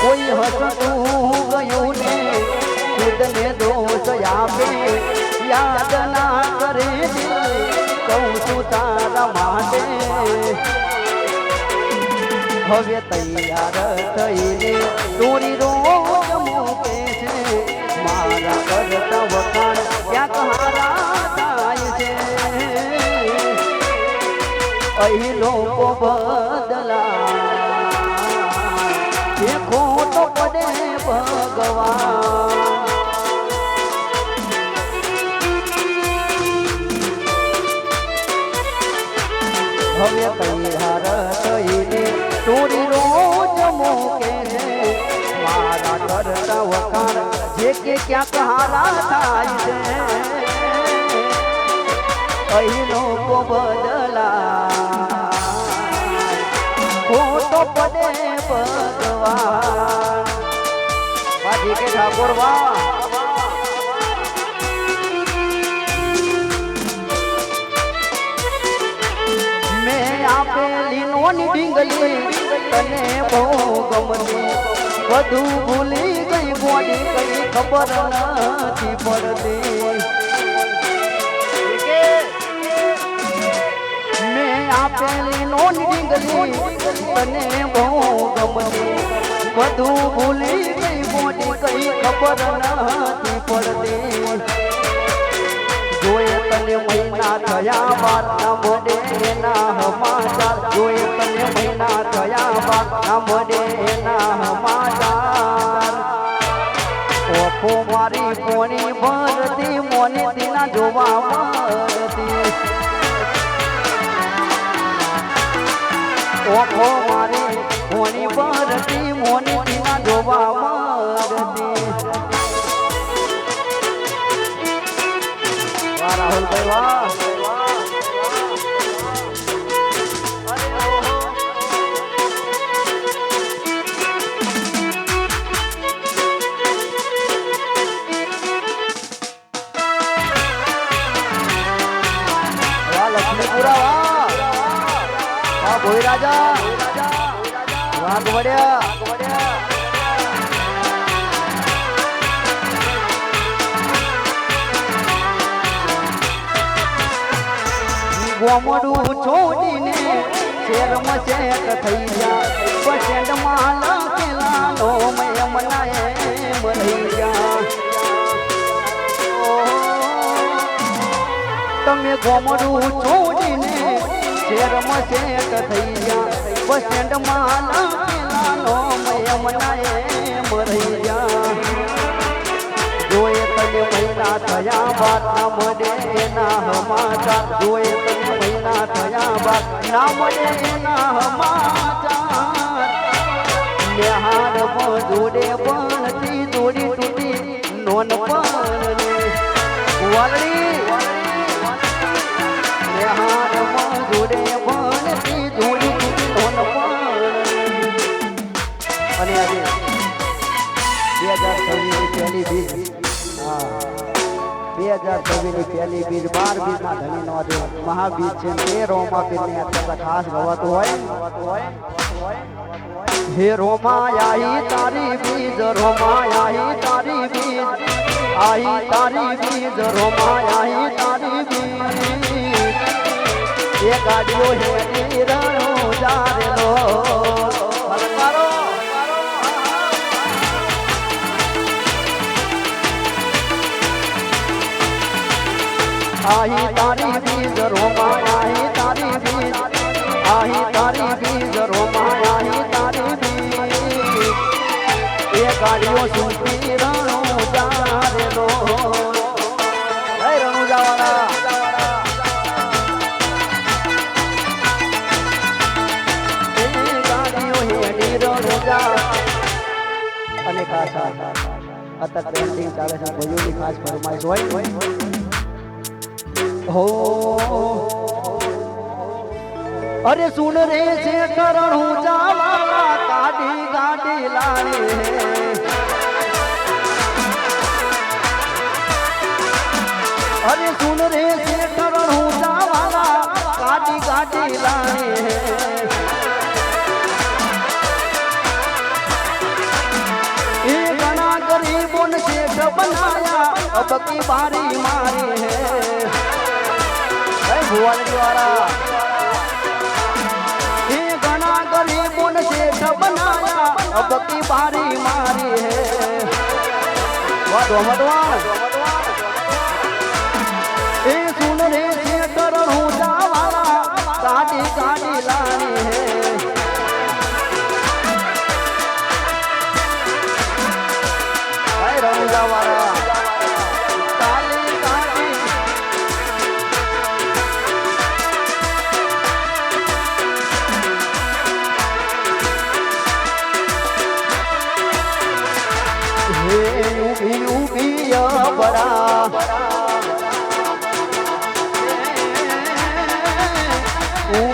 કોઈ હસતું ગયું ને ખુદને દોષ આપે, યાદ ના કરે કહું છું તારા માટે. હવે તૈયાર થઈને દોરી રોજ મૂકે છે, મારા કરતા વખાણ ક્યાંક હારા થાય છે. અહીં લોકો બદલા પડે ભગવાન હવે તૈયાર થઈને ચોરી રોજ મૂકે છે મારા કરતા વખાણ જે કે ક્યાંક હારા થાય છે અહીં લોકો બદલા ખોટો પડે ભગવાન બાજી કે ઠાકોર મેં આપેલી તને બહુ ગમતી. બધું ભૂલી ગઈ બોડી કઈ ખબર નથી પડતી. મેં આપેલી નોની ડીંગલી તને બહુ ગમતી. બધું ભૂલી ગઈ, મોટી કઈ ખબર નથી પડતી. જોયે તને મહિના થયા બાદ ના મળે એના સમાચાર. જોયે તને મહિના થયા બાદ ના મળે એના સમાચાર. ઓફો મારી પોણી ભરતી, મોની તીના જોવા મળતી. ઓફો મારી પોણી ભરતી મોની દીના ધોવા મારતી વાહ રાહુલભાઈ વાહ. રાજા. ગોમડું છોડીને શેરમાં ચેક થઈ જા પસંદમાં લખેલા નો મેં મનાએ મરી જા તમે ગોમડું છોડીને શેરમાં ચેક થઈ જા પસંદમાં લખેલા નો મેં મનાએ મરી જા જોયે તને મહિના થયા બાદ ના મળે એના સમાચાર જોયે તને મહિના થયા બાદ ના મળે એના સમાચાર નિહાર જોડે પણ દોડી તૂટી નોન પણ વાલડી નિહાર જોડે હજાર છવ્વીસની પહેલી બીજ બાર બીજના ધણીનો આજે મહાબીજ છે તે રોમા બીજને અત્યંત ખાસ ગવાતું હોય. હે રોમાયાઈ તારી બીજ રોમાયાઈ તારી બીજ. આઈ તારી બીજ રોમાયાઈ તારી બીજ. એ ગાડીઓ હે રણો જારેલો. હલકારો આહી તારી બીજ રોમા આહી તારી બીજ, આહી તારી બીજ રોમા આહી તારી બીજ. એ ગાડીઓ સુપી રણો જારે નો અને ખાસ અત્યારે ચાલે છે ભજોની ખાસ ફરમાઈશ હોય. हो। अरे सुन रे से करण हो जावा काटी गाड़ी लाए अरे सुन रे से करण हो जावा काटी गाड़ी लाए गरीबों से बनाया, अब की बारी मारी है। ગ્વાલિયવાળા એ ઘણા ગરીબો ને શેઠ બનાયા અબ કી બારી મારી હે. વાહ ધોમટવાણ એ